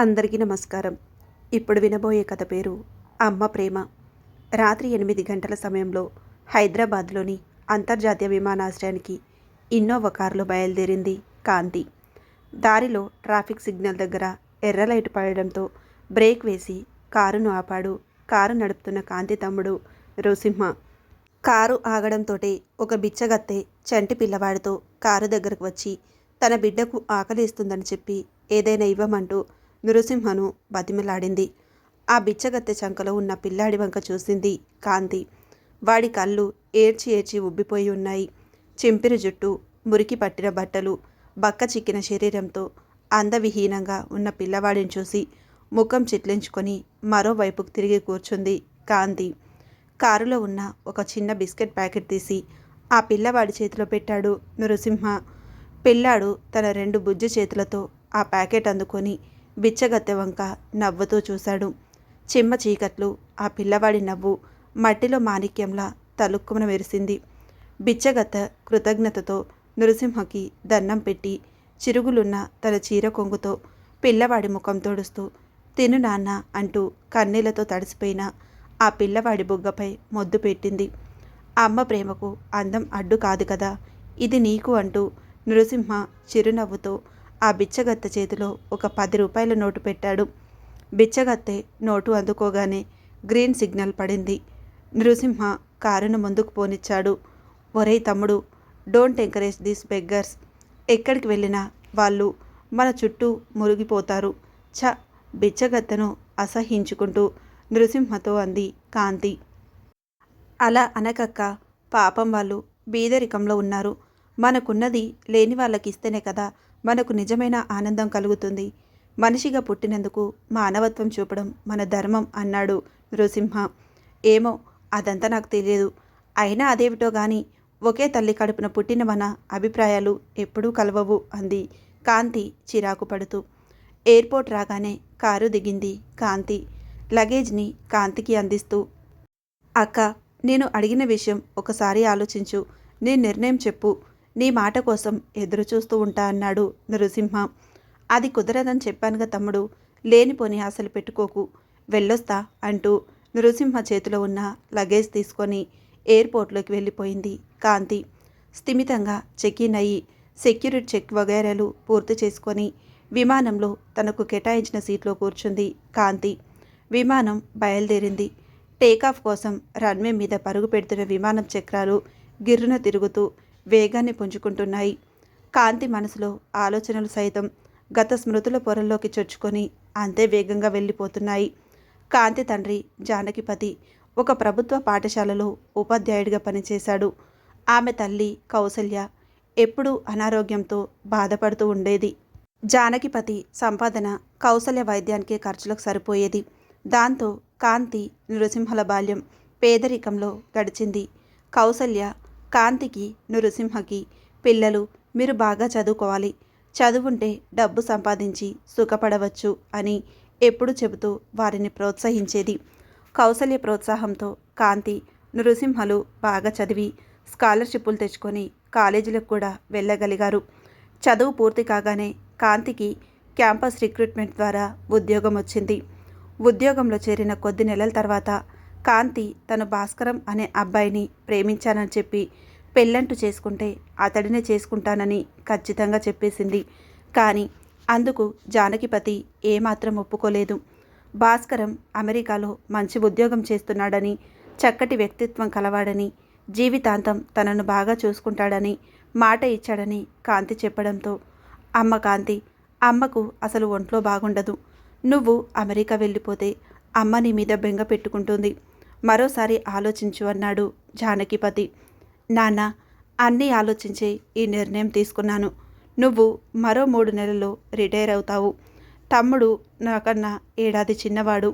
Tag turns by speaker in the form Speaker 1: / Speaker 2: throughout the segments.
Speaker 1: అందరికీ నమస్కారం. ఇప్పుడు వినబోయే కథ పేరు అమ్మ ప్రేమ. రాత్రి ఎనిమిది గంటల సమయంలో హైదరాబాద్లోని అంతర్జాతీయ విమానాశ్రయానికి ఇన్నోవా కారులో బయలుదేరింది కాంతి. దారిలో ట్రాఫిక్ సిగ్నల్ దగ్గర ఎర్ర లైట్ పడడంతో బ్రేక్ వేసి కారును ఆపాడు. కారు నడుపుతున్న కాంతి తమ్ముడు రుసింహ. కారు ఆగడంతోటే ఒక బిచ్చగత్తె చంటి పిల్లవాడితో కారు దగ్గరకు వచ్చి తన బిడ్డకు ఆకలిస్తుందని చెప్పి ఏదైనా ఇవ్వమంటూ నృసింహను బతిమలాడింది. ఆ బిచ్చగత్తె చంకలో ఉన్న పిల్లాడి వంక చూసింది కాంతి. వాడి కళ్ళు ఏడ్చి ఏడ్చి ఉబ్బిపోయి ఉన్నాయి. చింపిరి జుట్టు మురికి పట్టిన బట్టలు బక్క చిక్కిన శరీరంతో అందవిహీనంగా ఉన్న పిల్లవాడిని చూసి ముఖం చిట్లించుకొని మరోవైపుకు తిరిగి కూర్చుంది కాంతి. కారులో ఉన్న ఒక చిన్న బిస్కెట్ ప్యాకెట్ తీసి ఆ పిల్లవాడి చేతిలో పెట్టాడు నృసింహ. పిల్లాడు తన రెండు బుజ్జి చేతులతో ఆ ప్యాకెట్ అందుకొని బిచ్చగత్తె వంక నవ్వుతూ చూశాడు. చిమ్మ చీకట్లు ఆ పిల్లవాడి నవ్వు మట్టిలో మాణిక్యంలా తలుక్కుమన మెరిసింది. బిచ్చగత్త కృతజ్ఞతతో నృసింహకి దండం పెట్టి చిరుగులున్న తన చీర కొంగుతో పిల్లవాడి ముఖం తోడుస్తూ తిను నాన్న అంటూ కన్నీళ్ళతో తడిసిపోయిన ఆ పిల్లవాడి బుగ్గపై మొద్దు పెట్టింది. అమ్మ ప్రేమకు అందం అడ్డు కాదు కదా ఇది నీకు అంటూ నృసింహ చిరునవ్వుతో ఆ బిచ్చగత్త చేతిలో ఒక పది రూపాయల నోటు పెట్టాడు. బిచ్చగత్తె నోటు అందుకోగానే గ్రీన్ సిగ్నల్ పడింది. నృసింహ కారును ముందుకు పోనిచ్చాడు. ఒరేయ్ తమ్ముడు డోంట్ ఎంకరేజ్ దీస్ బెగ్గర్స్. ఎక్కడికి వెళ్ళినా వాళ్ళు మన చుట్టూ మురిగిపోతారు. ఛ! బిచ్చగత్తెను అసహించుకుంటూ నృసింహతో అంది కాంతి. అలా అనకక్క పాపం వాళ్ళు బీదరికంలో ఉన్నారు. మనకున్నది లేని వాళ్ళకి ఇస్తేనే కదా మనకు నిజమైన ఆనందం కలుగుతుంది. మనిషిగా పుట్టినందుకు మానవత్వం చూపడం మన ధర్మం అన్నాడు నృసింహ. ఏమో అదంతా నాకు తెలియదు. అయినా అదేమిటో గాని ఒకే తల్లి కడుపున పుట్టిన మన అభిప్రాయాలు ఎప్పుడూ కలవవు అంది కాంతి చిరాకు పడుతూ. ఎయిర్పోర్ట్ రాగానే కారు దిగింది కాంతి. లగేజ్ని కాంతికి అందిస్తూ అక్క నేను అడిగిన విషయం ఒకసారి ఆలోచించు. నీ నిర్ణయం చెప్పు. నీ మాట కోసం ఎదురు చూస్తూ ఉంటా అన్నాడు నృసింహ. అది కుదరదని చెప్పానుగా తమ్ముడు. లేనిపోని ఆశలు పెట్టుకోకు. వెళ్ళొస్తా అంటూ నృసింహ చేతిలో ఉన్న లగేజ్ తీసుకొని ఎయిర్పోర్ట్లోకి వెళ్ళిపోయింది కాంతి. స్థిమితంగా చెక్ ఇన్ అయ్యి సెక్యూరిటీ చెక్ వగైరాలు పూర్తి చేసుకొని విమానంలో తనకు కేటాయించిన సీట్లో కూర్చుంది కాంతి. విమానం బయలుదేరింది. టేకాఫ్ కోసం రన్వే మీద పరుగు పెడుతున్న విమానం చక్రాలు గిర్రున తిరుగుతూ వేగాన్ని పుంజుకుంటున్నాయి. కాంతి మనసులో ఆలోచనలు సైతం గత స్మృతుల పొరల్లోకి చొచ్చుకొని అంతే వేగంగా వెళ్ళిపోతున్నాయి. కాంతి తండ్రి జానకిపతి ఒక ప్రభుత్వ పాఠశాలలో ఉపాధ్యాయుడిగా పనిచేశాడు. ఆమె తల్లి కౌసల్య ఎప్పుడూ అనారోగ్యంతో బాధపడుతూ ఉండేది. జానకిపతి సంపాదన కౌసల్య వైద్యానికి ఖర్చులకు సరిపోయేది. దాంతో కాంతి నృసింహల బాల్యం పేదరికంలో గడిచింది. కౌసల్య కాంతికి నృసింహకి పిల్లలు మీరు బాగా చదువుకోవాలి. చదువుంటే డబ్బు సంపాదించి సుఖపడవచ్చు అని ఎప్పుడు చెబుతూ వారిని ప్రోత్సహించేది. కౌసల్య ప్రోత్సాహంతో కాంతి నృసింహలు బాగా చదివి స్కాలర్షిప్లు తెచ్చుకొని కాలేజీలకు కూడా వెళ్ళగలిగారు. చదువు పూర్తి కాగానే కాంతికి క్యాంపస్ రిక్రూట్మెంట్ ద్వారా ఉద్యోగం వచ్చింది. ఉద్యోగంలో చేరిన కొద్ది నెలల తర్వాత కాంతి తను భాస్కరం అనే అబ్బాయిని ప్రేమించానని చెప్పి పెళ్ళంటూ చేసుకుంటే అతడినే చేసుకుంటానని ఖచ్చితంగా చెప్పేసింది. కానీ అందుకు జానకిపతి ఏమాత్రం ఒప్పుకోలేదు. భాస్కరం అమెరికాలో మంచి ఉద్యోగం చేస్తున్నాడని చక్కటి వ్యక్తిత్వం కలవాడని జీవితాంతం తనను బాగా చూసుకుంటాడని మాట ఇచ్చాడని కాంతి చెప్పడంతో అమ్మ కాంతి అమ్మకు అసలు ఒంట్లో బాగుండదు. నువ్వు అమెరికా వెళ్ళిపోతే అమ్మ నీ మీద బెంగ పెట్టుకుంటుంది. మరోసారి ఆలోచించు అన్నాడు జానకిపతి. నాన్న అన్నీ ఆలోచించే ఈ నిర్ణయం తీసుకున్నాను. నువ్వు మరో మూడు నెలల్లో రిటైర్ అవుతావు. తమ్ముడు నాకన్నా ఏడాది చిన్నవాడు.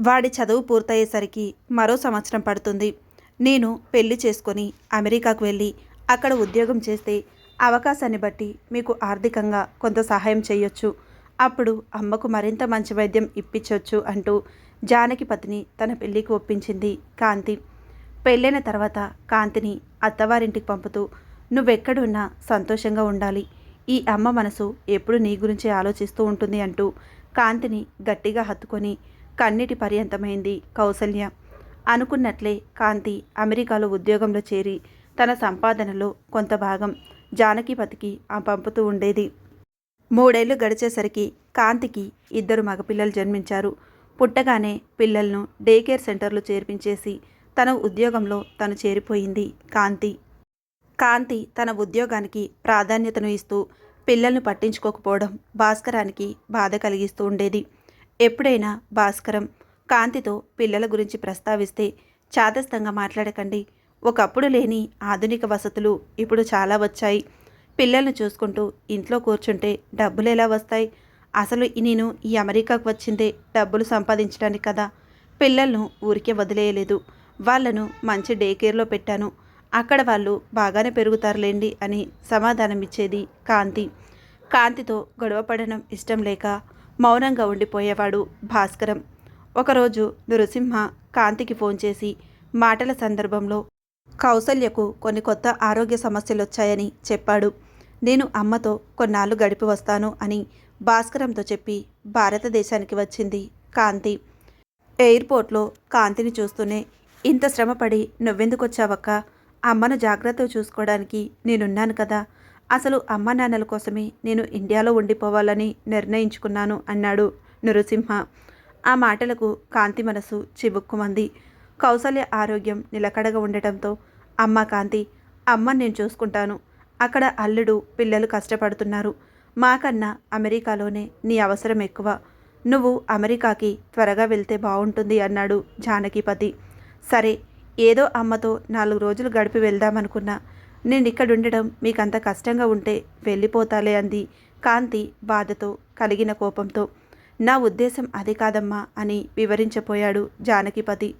Speaker 1: వాడి చదువు పూర్తయ్యేసరికి మరో సంవత్సరం పడుతుంది. నేను పెళ్ళి చేసుకొని అమెరికాకు వెళ్ళి అక్కడ ఉద్యోగం చేస్తే అవకాశాన్ని బట్టి మీకు ఆర్థికంగా కొంత సహాయం చేయొచ్చు. అప్పుడు అమ్మకు మరింత మంచి వైద్యం ఇప్పించవచ్చు అంటూ జానకిపతిని తన పెళ్ళికి ఒప్పించింది కాంతి. పెళ్ళైన తర్వాత కాంతిని అత్తవారింటికి పంపుతూ నువ్వెక్కడున్నా సంతోషంగా ఉండాలి. ఈ అమ్మ మనసు ఎప్పుడు నీ గురించే ఆలోచిస్తూ ఉంటుంది అంటూ కాంతిని గట్టిగా హత్తుకొని కన్నీటి పర్యంతమైంది కౌసల్య. అనుకున్నట్లే కాంతి అమెరికాలో ఉద్యోగంలో చేరి తన సంపాదనలో కొంత భాగం జానకిపతికి ఆ పంపుతూ ఉండేది. మూడేళ్ళు గడిచేసరికి కాంతికి ఇద్దరు మగపిల్లలు జన్మించారు. పుట్టగానే పిల్లలను డే కేర్ సెంటర్లో చేర్పించేసి తన ఉద్యోగంలో తను చేరిపోయింది కాంతి. కాంతి తన ఉద్యోగానికి ప్రాధాన్యతను ఇస్తూ పిల్లల్ని పట్టించుకోకపోవడం భాస్కరానికి బాధ కలిగిస్తూ ఉండేది. ఎప్పుడైనా భాస్కరం కాంతితో పిల్లల గురించి ప్రస్తావిస్తే చాదస్తంగా మాట్లాడకండి. ఒకప్పుడు లేని ఆధునిక వసతులు ఇప్పుడు చాలా వచ్చాయి. పిల్లల్ని చూసుకుంటూ ఇంట్లో కూర్చుంటే డబ్బులు ఎలా వస్తాయి? అసలు ఈ నేను ఈ అమెరికాకు వచ్చిందే డబ్బులు సంపాదించడానికి కదా. పిల్లలను ఊరికే వదిలేయలేదు. వాళ్ళను మంచి డే కేర్లో పెట్టాను. అక్కడ వాళ్ళు బాగానే పెరుగుతారులేండి అని సమాధానం ఇచ్చేది కాంతి. కాంతితో గొడవపడడం ఇష్టం లేక మౌనంగా ఉండిపోయేవాడు భాస్కరం. ఒకరోజు నృసింహ కాంతికి ఫోన్ చేసి మాటల సందర్భంలో కౌసల్యకు కొన్ని కొత్త ఆరోగ్య సమస్యలు వచ్చాయని చెప్పాడు. నేను అమ్మతో కొన్నాళ్ళు గడిపి వస్తాను అని భాస్కరంతో చెప్పి భారతదేశానికి వచ్చింది కాంతి. ఎయిర్పోర్ట్లో కాంతిని చూస్తూనే ఇంత శ్రమపడి నువ్వెందుకు వచ్చావక్క అమ్మను జాగ్రత్తగా చూసుకోవడానికి నేనున్నాను కదా. అసలు అమ్మ నాన్నల కోసమే నేను ఇండియాలో ఉండిపోవాలని నిర్ణయించుకున్నాను అన్నాడు నృసింహ. ఆ మాటలకు కాంతి మనసు చివుక్కుమంది. కౌసల్య ఆరోగ్యం నిలకడగా ఉండటంతో అమ్మ కాంతి అమ్మ నేను చూసుకుంటాను. అక్కడ అల్లుడు పిల్లలు కష్టపడుతున్నారు. మాకన్నా అమెరికాలోనే నీ అవసరం ఎక్కువ. నువ్వు అమెరికాకి త్వరగా వెళ్తే బాగుంటుంది అన్నాడు జానకిపతి సరే ఏదో అమ్మతో నాలుగు రోజులు గడిపి వెళ్దామనుకున్నా. నేను ఇక్కడ ఉండడం మీకంత కష్టంగా ఉంటే వెళ్ళిపోతాలే అంది కాంతి బాధతో కలిగిన కోపంతో. నా ఉద్దేశం అది కాదమ్మా అని వివరించపోయాడు జానకిపతి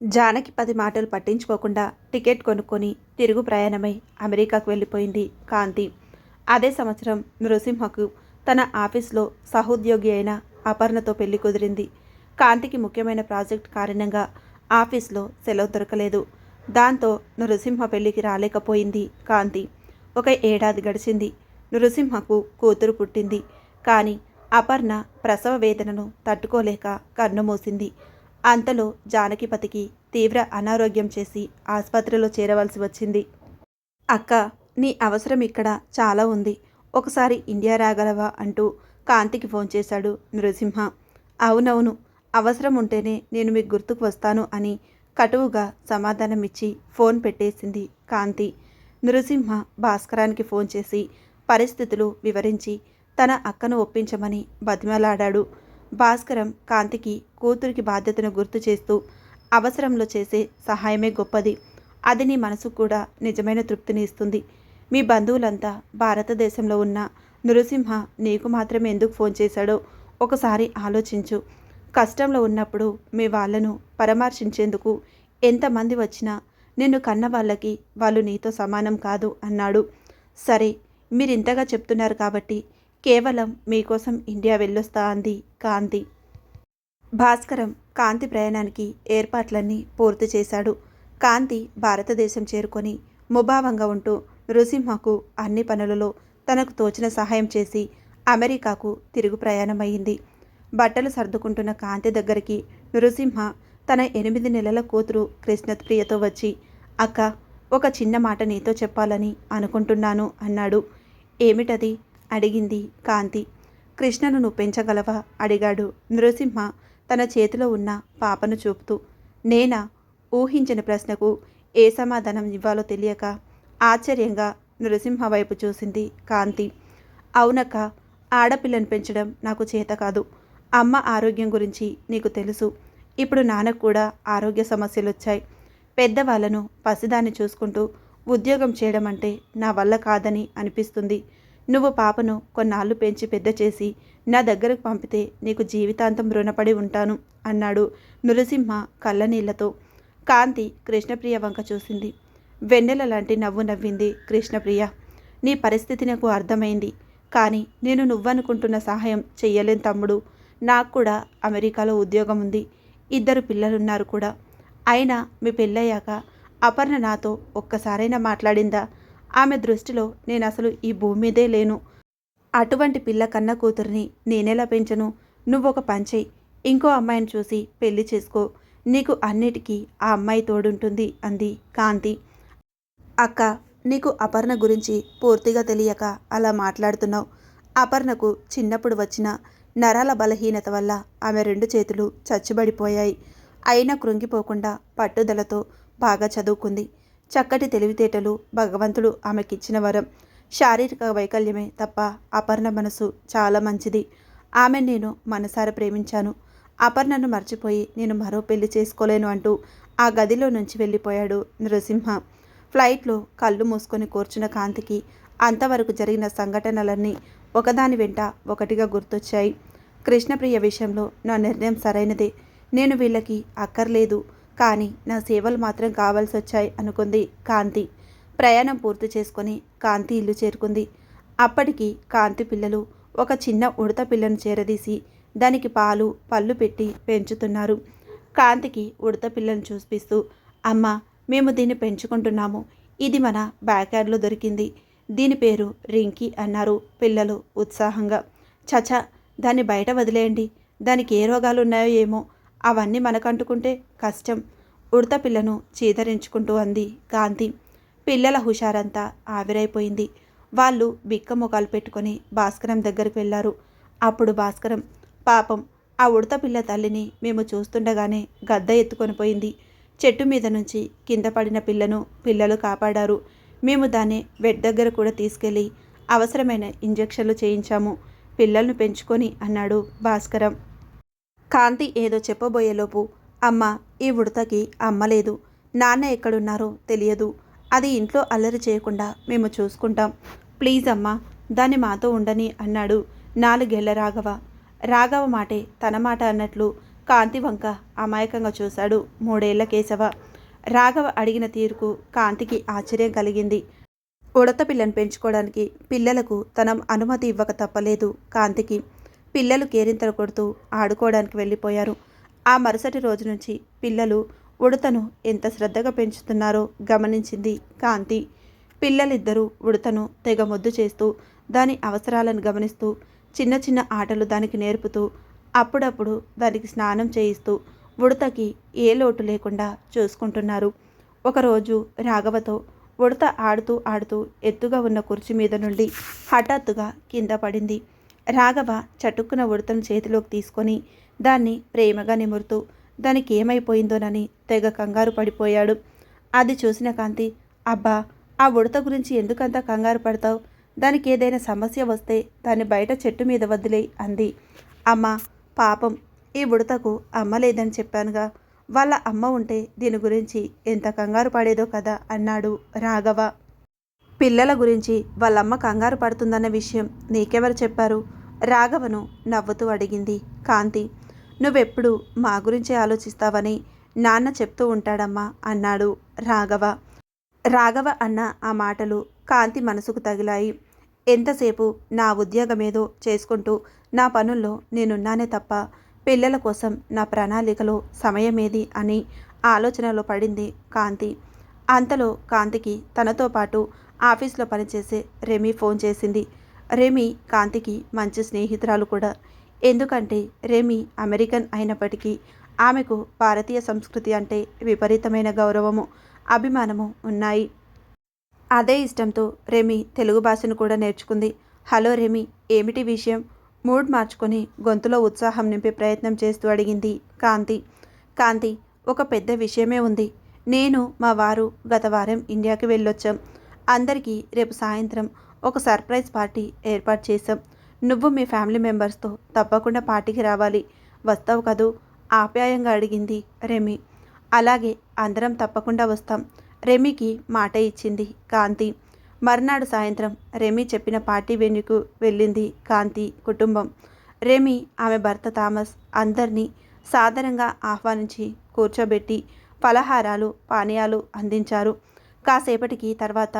Speaker 1: జానకిపతి మాటలు పట్టించుకోకుండా టికెట్ కొనుక్కొని తిరుగు ప్రయాణమై అమెరికాకు వెళ్ళిపోయింది కాంతి. అదే సంవత్సరం నృసింహకు తన ఆఫీస్లో సహోద్యోగి అయిన అపర్ణతో పెళ్ళి కుదిరింది. కాంతికి ముఖ్యమైన ప్రాజెక్ట్ కారణంగా ఆఫీస్లో సెలవు దొరకలేదు. దాంతో నృసింహ పెళ్ళికి రాలేకపోయింది కాంతి. ఒక ఏడాది గడిచింది. నృసింహకు కూతురు పుట్టింది. కానీ అపర్ణ ప్రసవ వేదనను తట్టుకోలేక కన్నుమూసింది అంతలో జానకిపతికి తీవ్ర అనారోగ్యం చేసి ఆసుపత్రిలో చేరవలసి వచ్చింది. అక్క నీ అవసరం ఇక్కడ చాలా ఉంది. ఒకసారి ఇండియా రాగలవా అంటూ కాంతికి ఫోన్ చేశాడు నృసింహ. అవునవును అవసరం ఉంటేనే నేను మీకు గుర్తుకు వస్తాను అని కటువుగా సమాధానం ఇచ్చి ఫోన్ పెట్టేసింది కాంతి. నృసింహ భాస్కరానికి ఫోన్ చేసి పరిస్థితులు వివరించి తన అక్కను ఒప్పించమని బతిమలాడాడు. భాస్కరం కాంతికి కూతురికి బాధ్యతను గుర్తు చేస్తూ అవసరంలో చేసే సహాయమే గొప్పది. అది నీ మనసుకు కూడా నిజమైన తృప్తిని ఇస్తుంది. మీ బంధువులంతా భారతదేశంలో ఉన్న నృసింహ నీకు మాత్రమే ఎందుకు ఫోన్ చేశాడో ఒకసారి ఆలోచించు. కష్టంలో ఉన్నప్పుడు మీ వాళ్ళను పరామర్శించేందుకు ఎంతమంది వచ్చినా నిన్ను కన్న వాళ్ళకి వాళ్ళు నీతో సమానం కాదు అన్నాడు. సరే మీరింతగా చెప్తున్నారు కాబట్టి కేవలం మీకోసం ఇండియా వెళ్ళొస్తా అంది కాంతి. భాస్కరం కాంతి ప్రయాణానికి ఏర్పాట్లన్నీ పూర్తి చేశాడు. కాంతి భారతదేశం చేరుకొని ముభావంగా ఉంటూ నృసింహకు అన్ని పనులలో తనకు తోచిన సహాయం చేసి అమెరికాకు తిరుగు ప్రయాణమైంది బట్టలు సర్దుకుంటున్న కాంతి దగ్గరికి నృసింహ తన ఎనిమిది నెలల కూతురు కృష్ణప్రియతో వచ్చి అక్క ఒక చిన్న మాట నీతో చెప్పాలని అనుకుంటున్నాను అన్నాడు. ఏమిటది? అడిగింది కాంతి. కృష్ణను నువ్వు పెంచగలవా? అడిగాడు నృసింహ తన చేతిలో ఉన్న పాపను చూపుతూ. నేనా? ఊహించిన ప్రశ్నకు ఏ సమాధానం ఇవ్వాలో తెలియక ఆశ్చర్యంగా నృసింహ వైపు చూసింది కాంతి. అవునక్క ఆడపిల్లను పెంచడం నాకు చేత కాదు. అమ్మ ఆరోగ్యం గురించి నీకు తెలుసు. ఇప్పుడు నాన్నకు కూడా ఆరోగ్య సమస్యలు వచ్చాయి పెద్దవాళ్ళను పసిదాన్ని చూసుకుంటూ ఉద్యోగం చేయడం అంటే నా వల్ల కాదని అనిపిస్తుంది. నువ్వు పాపను కొన్నాళ్ళు పెంచి పెద్ద చేసి నా దగ్గరకు పంపితే నీకు జీవితాంతం రుణపడి ఉంటాను అన్నాడు నృసింహ కళ్ళనీళ్ళతో. కాంతి కృష్ణప్రియ వంక చూసింది. వెన్నెల లాంటి నవ్వు నవ్వింది కృష్ణప్రియ. నీ పరిస్థితి నాకు అర్థమైంది. కానీ నేను నువ్వనుకుంటున్న సహాయం చెయ్యలేను తమ్ముడు. నాకు కూడా అమెరికాలో ఉద్యోగం ఉంది. ఇద్దరు పిల్లలున్నారు కూడా. అయినా మీ పెళ్ళయ్యాక అపర్ణ నాతో ఒక్కసారైనా మాట్లాడిందా? ఆమె దృష్టిలో నేను అసలు ఈ భూమి మీదే లేను. అటువంటి పిల్ల కన్న కూతురిని నేనెలా పెంచను? నువ్వు ఒక ఇంకో అమ్మాయిని చూసి పెళ్ళి చేసుకో. నీకు అన్నిటికీ ఆ అమ్మాయి తోడుంటుంది అంది కాంతి. అక్క నీకు అపర్ణ గురించి పూర్తిగా తెలియక అలా మాట్లాడుతున్నావు. అపర్ణకు చిన్నప్పుడు వచ్చిన నరాల బలహీనత వల్ల ఆమె రెండు చేతులు చచ్చుబడిపోయాయి. అయినా కృంగిపోకుండా పట్టుదలతో బాగా చదువుకుంది. చక్కటి తెలివితేటలు భగవంతుడు ఆమెకిచ్చిన వరం. శారీరక వైకల్యమే తప్ప అపర్ణ మనసు చాలా మంచిది. ఆమె నేను మనసారా ప్రేమించాను. అపర్ణను మర్చిపోయి నేను మరో పెళ్ళి చేసుకోలేను అంటూ ఆ గదిలో నుంచి వెళ్ళిపోయాడు నృసింహ. ఫ్లైట్లో కళ్ళు మూసుకొని కూర్చున్న కాంతికి అంతవరకు జరిగిన సంఘటనలన్నీ ఒకదాని వెంట ఒకటిగా గుర్తొచ్చాయి. కృష్ణప్రియ విషయంలో నా నిర్ణయం సరైనదే. నేను వీళ్ళకి అక్కర్లేదు కానీ నా సేవలు మాత్రం కావాల్సి వచ్చాయి అనుకుంది కాంతి. ప్రయాణం పూర్తి చేసుకొని కాంతి ఇల్లు చేరుకుంది. అప్పటికి కాంతి పిల్లలు ఒక చిన్న ఉడత పిల్లను చేరదీసి దానికి పాలు పళ్ళు పెట్టి పెంచుతున్నారు. కాంతికి ఉడత పిల్లను చూపిస్తూ అమ్మ మేము దీన్ని పెంచుకుంటున్నాము. ఇది మన బ్యాక్యార్డ్లో దొరికింది. దీని పేరు రింకీ అన్నారు పిల్లలు ఉత్సాహంగా. చచ దాన్ని బయట వదిలేయండి. దానికి ఏ రోగాలు ఉన్నాయో ఏమో. అవన్నీ మనకంటుకుంటే కష్టం. ఉడత పిల్లను చీదరించుకుంటూ అంది కాంతి పిల్లల హుషారంతా ఆవిరైపోయింది. వాళ్ళు బిక్క ముఖాలు పెట్టుకొని భాస్కరం దగ్గరికి వెళ్ళారు. అప్పుడు భాస్కరం పాపం ఆ ఉడత పిల్ల తల్లిని మేము చూస్తుండగానే గద్ద ఎత్తుకొని పోయింది. చెట్టు మీద నుంచి కింద పడిన పిల్లను పిల్లలు కాపాడారు. మేము దాన్ని వెట్ దగ్గర కూడా తీసుకెళ్ళి అవసరమైన ఇంజెక్షన్లు చేయించాము. పిల్లలను పెంచుకొని అన్నాడు భాస్కరం. కాంతి ఏదో చెప్పబోయేలోపు అమ్మ ఈ ఉడతకి అమ్మలేదు నాన్న ఎక్కడున్నారో తెలియదు. అది ఇంట్లో అల్లరి చేయకుండా మేము చూసుకుంటాం. ప్లీజ్ అమ్మా దాన్ని మాతో ఉండని అన్నాడు నాలుగేళ్ళ రాఘవ. రాఘవ మాటే తన మాట అన్నట్లు కాంతి వంక అమాయకంగా చూశాడు మూడేళ్ళ కేశవ. రాఘవ అడిగిన తీరుకు కాంతికి ఆశ్చర్యం కలిగింది. ఉడత పిల్లను పెంచుకోవడానికి పిల్లలకు తనం అనుమతి ఇవ్వక తప్పలేదు కాంతికి. పిల్లలు కేరింతలు కొడుతూ ఆడుకోవడానికి వెళ్ళిపోయారు. ఆ మరుసటి రోజు నుంచి పిల్లలు ఉడతను ఎంత శ్రద్ధగా పెంచుతున్నారో గమనించింది కాంతి. పిల్లలిద్దరూ ఉడతను తెగ ముద్దు చేస్తూ దాని అవసరాలను గమనిస్తూ చిన్న చిన్న ఆటలు దానికి నేర్పుతూ అప్పుడప్పుడు దానికి స్నానం చేయిస్తూ ఉడతకి ఏ లోటు లేకుండా చూసుకుంటున్నారు. ఒకరోజు రాఘవతో ఉడత ఆడుతూ ఆడుతూ ఎత్తుగా ఉన్న కుర్చీ మీద నుండి హఠాత్తుగా కింద పడింది. రాఘవ చటుక్కున ఉడతను చేతిలోకి తీసుకొని దాన్ని ప్రేమగా నిమురుతూ దానికి ఏమైపోయిందోనని తెగ కంగారు పడిపోయాడు. అది చూసిన కాంతి అబ్బా ఆ ఉడత గురించి ఎందుకంత కంగారు పడతావు? దానికి ఏదైనా సమస్య వస్తే దాన్ని బయట చెట్టు మీద వదిలే అంది. అమ్మ పాపం ఈ ఉడతకు అమ్మ లేదని చెప్పానుగా. వాళ్ళ అమ్మ ఉంటే దీని గురించి ఎంత కంగారు పడేదో కదా అన్నాడు రాఘవ. పిల్లల గురించి వాళ్ళమ్మ కంగారు పడుతుందన్న విషయం నీకెవరు చెప్పారు? రాఘవను నవ్వుతూ అడిగింది కాంతి. నువ్వెప్పుడు మా గురించి ఆలోచిస్తావని నాన్న చెప్తూ ఉంటాడమ్మా అన్నాడు రాఘవ. రాఘవ అన్న ఆ మాటలు కాంతి మనసుకు తగిలాయి. ఎంతసేపు నా ఉద్యోగమేదో చేసుకుంటూ నా పనుల్లో నేనున్నానే తప్ప పిల్లల కోసం నా ప్రణాళికలో సమయమేది అని ఆలోచనలో పడింది కాంతి. అంతలో కాంతికి తనతో పాటు ఆఫీస్లో పనిచేసే రెమీ ఫోన్ చేసింది. రెమీ కాంతికి మంచి స్నేహితురాలు కూడా. ఎందుకంటే రెమీ అమెరికన్ అయినప్పటికీ ఆమెకు భారతీయ సంస్కృతి అంటే విపరీతమైన గౌరవము అభిమానము ఉన్నాయి. అదే ఇష్టంతో రెమీ తెలుగు భాషను కూడా నేర్చుకుంది. హలో రెమీ ఏమిటి విషయం? మూడ్ మార్చుకొని గొంతులో ఉత్సాహం నింపే ప్రయత్నం చేస్తూ అడిగింది కాంతి. కాంతి ఒక పెద్ద విషయమే ఉంది. నేను మా వారు గత వారం ఇండియాకి వెళ్ళొచ్చాం. అందరికీ రేపు సాయంత్రం ఒక సర్ప్రైజ్ పార్టీ ఏర్పాటు చేశాం. నువ్వు మీ ఫ్యామిలీ మెంబర్స్తో తప్పకుండా పార్టీకి రావాలి. వస్తావు కదూ? ఆప్యాయంగా అడిగింది రెమీ. అలాగే అందరం తప్పకుండా వస్తాం. రెమీకి మాట ఇచ్చింది కాంతి. మర్నాడు సాయంత్రం రెమీ చెప్పిన పార్టీ వెన్యూకు వెళ్ళింది కాంతి కుటుంబం. రెమీ ఆమె భర్త థామస్ అందరినీ సాధారణంగా ఆహ్వానించి కూర్చోబెట్టి ఫలహారాలు పానీయాలు అందించారు. కాసేపటికి తర్వాత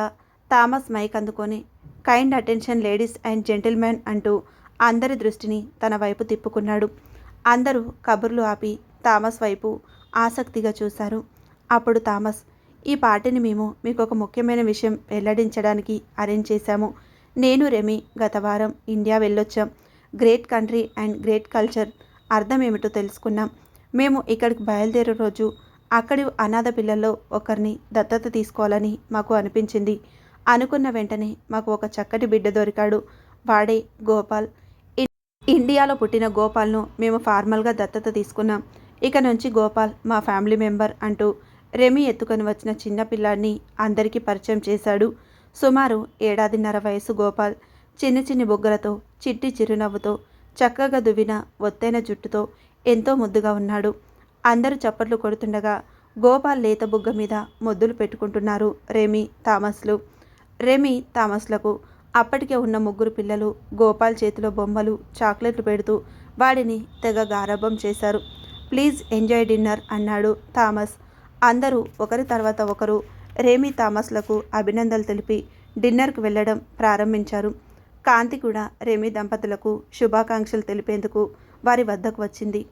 Speaker 1: థామస్ మైక్ అందుకొని kind attention ladies and gentlemen అంటూ అందరి దృష్టిని తన వైపు తిప్పుకున్నాడు. అందరూ కబుర్లు ఆపి థామస్ వైపు ఆసక్తిగా చూశారు. అప్పుడు థామస్ ఈ పార్టీని మేము మీకు ఒక ముఖ్యమైన విషయం వెల్లడించడానికి అరేంజ్ చేశాము. నేను రెమి గత వారం India వెళ్ళొచ్చాం. Great country and great culture అర్థం ఏమిటో తెలుసుకున్నాం. మేము ఇక్కడికి బయలుదేరే రోజు అక్కడి అనాథ పిల్లల్లో ఒకరిని దత్తత తీసుకోవాలని మాకు అనిపించింది. అనుకున్న వెంటనే మాకు ఒక చక్కటి బిడ్డ దొరికాడు వాడే గోపాల్. ఇండియాలో పుట్టిన గోపాల్ను మేము ఫార్మల్గా దత్తత తీసుకున్నాం. ఇక నుంచి గోపాల్ మా ఫ్యామిలీ మెంబర్ అంటూ రెమి ఎత్తుకొని వచ్చిన చిన్న పిల్లాడిని అందరికీ పరిచయం చేశాడు. సుమారు ఏడాదిన్నర వయసు గోపాల్ చిన్ని చిన్ని బొగ్గలతో చిట్టి చిరునవ్వుతో చక్కగా దువ్విన ఒత్తైన జుట్టుతో ఎంతో ముద్దుగా ఉన్నాడు. అందరూ చప్పట్లు కొడుతుండగా గోపాల్ లేత బుగ్గ మీద ముద్దులు పెట్టుకుంటున్నారు రెమి థామస్లు. రెమి థామస్లకు అప్పటికే ఉన్న ముగ్గురు పిల్లలు గోపాల్ చేతిలో బొమ్మలు చాక్లెట్లు పెడుతూ వాడిని తెగ గారభం చేశారు. ప్లీజ్ ఎంజాయ్ డిన్నర్ అన్నాడు థామస్. అందరూ ఒకరి తర్వాత ఒకరు రేమీ థామస్లకు అభినందనలు తెలిపి డిన్నర్కు వెళ్ళడం ప్రారంభించారు. కాంతి కూడా రేమీ దంపతులకు శుభాకాంక్షలు తెలిపేందుకు వారి వద్దకు వచ్చింది.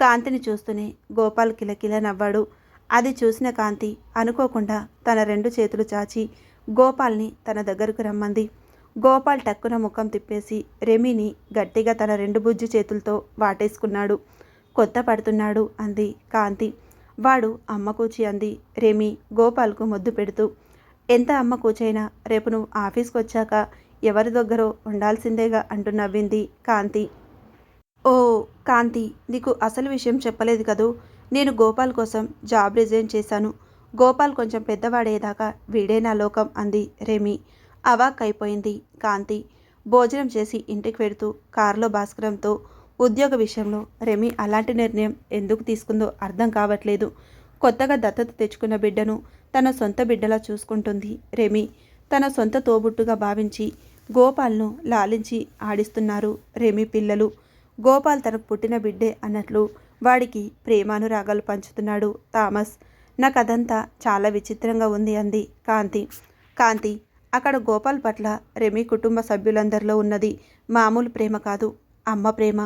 Speaker 1: కాంతిని చూస్తూనే గోపాల్ కిలకిల నవ్వాడు. అది చూసిన కాంతి అనుకోకుండా తన రెండు చేతులు చాచి గోపాల్ని తన దగ్గరకు రమ్మంది. గోపాల్ టక్కున ముఖం తిప్పేసి రెమీని గట్టిగా తన రెండు బుజ్జి చేతులతో వాటేసుకున్నాడు. కొత్త పడుతున్నాడు అంది కాంతి. వాడు అమ్మ కూచి అంది. రెమి గోపాల్కు ముద్దు పెడుతూ ఎంత అమ్మ కూచైనా రేపు నువ్వు ఆఫీస్కి వచ్చాక ఎవరి దగ్గరో ఉండాల్సిందేగా అంటూ నవ్వింది కాంతి. ఓ కాంతి నీకు అసలు విషయం చెప్పలేదు కదూ? నేను గోపాల్ కోసం జాబ్ రిజైన్ చేశాను. గోపాల్ కొంచెం పెద్దవాడేదాకా వీడే నా లోకం అంది రెమి. అవాక్ అయిపోయింది కాంతి. భోజనం చేసి ఇంటికి వెడుతూ కారులో భాస్కరంతో ఉద్యోగ విషయంలో రెమి అలాంటి నిర్ణయం ఎందుకు తీసుకుందో అర్థం కావట్లేదు. కొత్తగా దత్తత తెచ్చుకున్న బిడ్డను తన సొంత బిడ్డలా చూసుకుంటుంది రెమి. తన సొంత తోబుట్టుగా భావించి గోపాల్ను లాలించి ఆడిస్తున్నారు రెమి పిల్లలు. గోపాల్ తనకు పుట్టిన బిడ్డే అన్నట్లు వాడికి ప్రేమానురాగాలు పంచుతున్నాడు థామస్. నాకు అదంతా చాలా విచిత్రంగా ఉంది అంది కాంతి. కాంతి అక్కడ గోపాల్ పట్ల రెమి కుటుంబ సభ్యులందరిలో ఉన్నది మామూలు ప్రేమ కాదు అమ్మ ప్రేమ.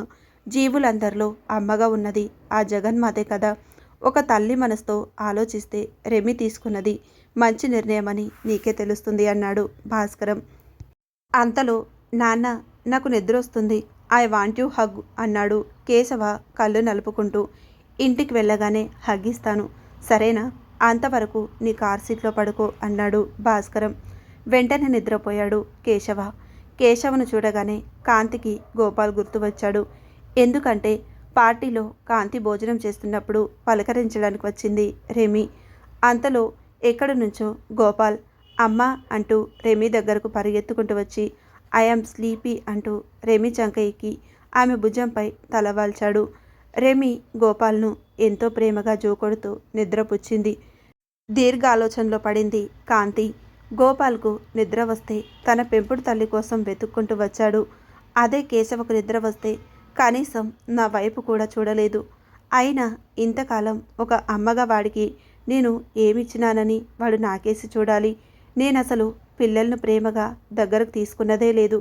Speaker 1: జీవులందరిలో అమ్మగా ఉన్నది ఆ జగన్మాతే కదా. ఒక తల్లి మనసుతో ఆలోచిస్తే రెమి తీసుకున్నది మంచి నిర్ణయమని నీకే తెలుస్తుంది అన్నాడు భాస్కరం. అంతలో నాన్న నాకు నిద్రొస్తుంది. ఐ వాంట్ యూ హగ్ అన్నాడు కేశవ కళ్ళు నలుపుకుంటూ. ఇంటికి వెళ్ళగానే హగ్ ఇస్తాను సరేనా? అంతవరకు నీ కార్ సీట్లో పడుకో అన్నాడు భాస్కరం. వెంటనే నిద్రపోయాడు కేశవ. కేశవను చూడగానే కాంతికి గోపాల్ గుర్తు వచ్చాడు ఎందుకంటే పార్టీలో కాంతి భోజనం చేస్తున్నప్పుడు పలకరించడానికి వచ్చింది రెమి. అంతలో ఎక్కడి నుంచో గోపాల్ అమ్మ అంటూ రెమి దగ్గరకు పరిగెత్తుకుంటూ వచ్చి ఐఎమ్ స్లీపీ అంటూ రెమి చంకయ్యకి ఆమె భుజంపై తలవాల్చాడు రెమి గోపాల్ను ఎంతో ప్రేమగా జోకొడుతూ నిద్రపుచ్చింది. దీర్ఘ ఆలోచనలో పడింది కాంతి. గోపాల్కు నిద్ర వస్తే తన పెంపుడు తల్లి కోసం వెతుక్కుంటూ వచ్చాడు. అదే కేశవకు నిద్ర వస్తే కనీసం నా వైపు కూడా చూడలేదు. అయినా ఇంతకాలం ఒక అమ్మగా వాడికి నేను ఏమిచ్చినానని వాడు నాకేసి చూడాలి. నేను అసలు పిల్లలను ప్రేమగా దగ్గరకు తీసుకున్నదే లేదు.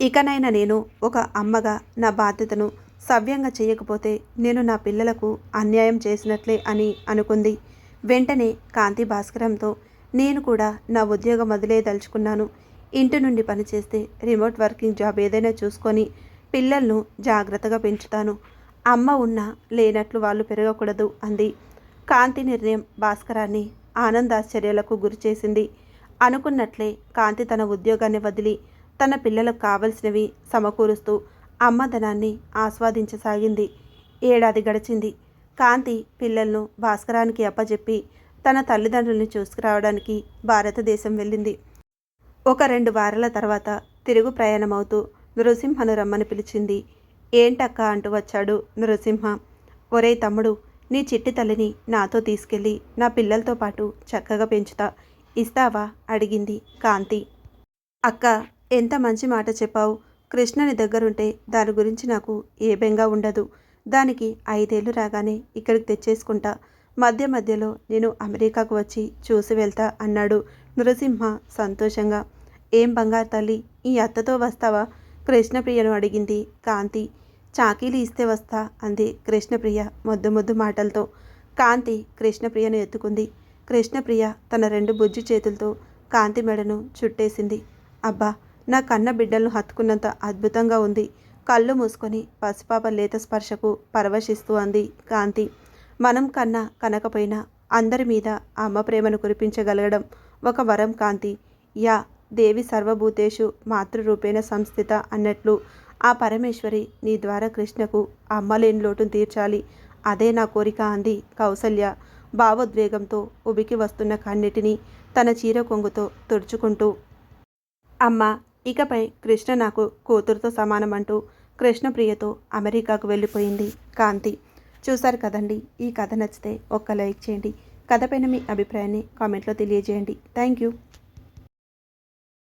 Speaker 1: ఇకనైనా నేను ఒక అమ్మగా నా బాధ్యతను సవ్యంగా చేయకపోతే నేను నా పిల్లలకు అన్యాయం చేసినట్లే అని అనుకుంది. వెంటనే కాంతి భాస్కరంతో నేను కూడా నా ఉద్యోగం వదిలేదలుచుకున్నాను. ఇంటి నుండి పనిచేస్తే రిమోట్ వర్కింగ్ జాబ్ ఏదైనా చూసుకొని పిల్లలను జాగ్రత్తగా పెంచుతాను. అమ్మ ఉన్నా లేనట్లు వాళ్ళు పెరగకూడదు అంది. కాంతి నిర్ణయం భాస్కరాన్ని ఆనందాశ్చర్యాలకు గురిచేసింది. అనుకున్నట్లే కాంతి తన ఉద్యోగాన్ని వదిలి తన పిల్లలకు కావలసినవి సమకూరుస్తూ అమ్మదనాన్ని ఆస్వాదించసాగింది. ఏడాది గడిచింది. కాంతి పిల్లలను భాస్కరానికి అప్పజెప్పి తన తల్లిదండ్రుల్ని చూసుకురావడానికి భారతదేశం వెళ్ళింది. ఒక రెండు వారాల తర్వాత తిరుగు ప్రయాణమవుతూ నృసింహను రమ్మని పిలిచింది. ఏంటక్క? అంటూ వచ్చాడు నృసింహ. ఒరే తమ్ముడు నీ చిట్టి తల్లిని నాతో తీసుకెళ్ళి నా పిల్లలతో పాటు చక్కగా పెంచుతా. ఇస్తావా? అడిగింది కాంతి. అక్క ఎంత మంచి మాట చెప్పావు. కృష్ణని దగ్గరుంటే దాని గురించి నాకు ఏ బెంగా ఉండదు. దానికి ఐదేళ్ళు రాగానే ఇక్కడికి తెచ్చేసుకుంటా. మధ్య మధ్యలో నేను అమెరికాకు వచ్చి చూసి వెళ్తా అన్నాడు నృసింహ సంతోషంగా. ఏం బంగారు తల్లి ఈ అత్తతో వస్తావా? కృష్ణప్రియను అడిగింది. కాంతి చాకీలు ఇస్తే వస్తా అంది కృష్ణప్రియ మొద్దు మొద్దు మాటలతో. కాంతి కృష్ణప్రియను ఎత్తుకుంది. కృష్ణప్రియ తన రెండు బుజ్జి చేతులతో కాంతి మెడను చుట్టేసింది. అబ్బా నా కన్న బిడ్డలను హత్తుకున్నంత అద్భుతంగా ఉంది. కళ్ళు మూసుకొని పసిపాప లేత స్పర్శకు పరవశిస్తూ అంది కాంతి. మనం కన్నా కనకపోయినా అందరి మీద అమ్మ ప్రేమను కురిపించగలగడం ఒక వరం కాంతి. యా దేవి సర్వభూతేషు మాతృరూపేణ సంస్థిత అన్నట్లు ఆ పరమేశ్వరి నీ ద్వారా కృష్ణకు అమ్మలేని లోటును తీర్చాలి. అదే నా కోరిక అంది కౌసల్య. భావోద్వేగంతో ఉబికి వస్తున్న కన్నిటిని తన చీర కొంగుతో తుడుచుకుంటూ అమ్మ ఇకపై కృష్ణ నాకు కూతురుతో సమానమంటూ కృష్ణప్రియతో అమెరికాకు వెళ్ళిపోయింది కాంతి. చూశారు కదండి ఈ కథ నచ్చితే ఒక్క లైక్ చేయండి. కథపైన మీ అభిప్రాయాన్ని కామెంట్లో తెలియజేయండి. Thank you.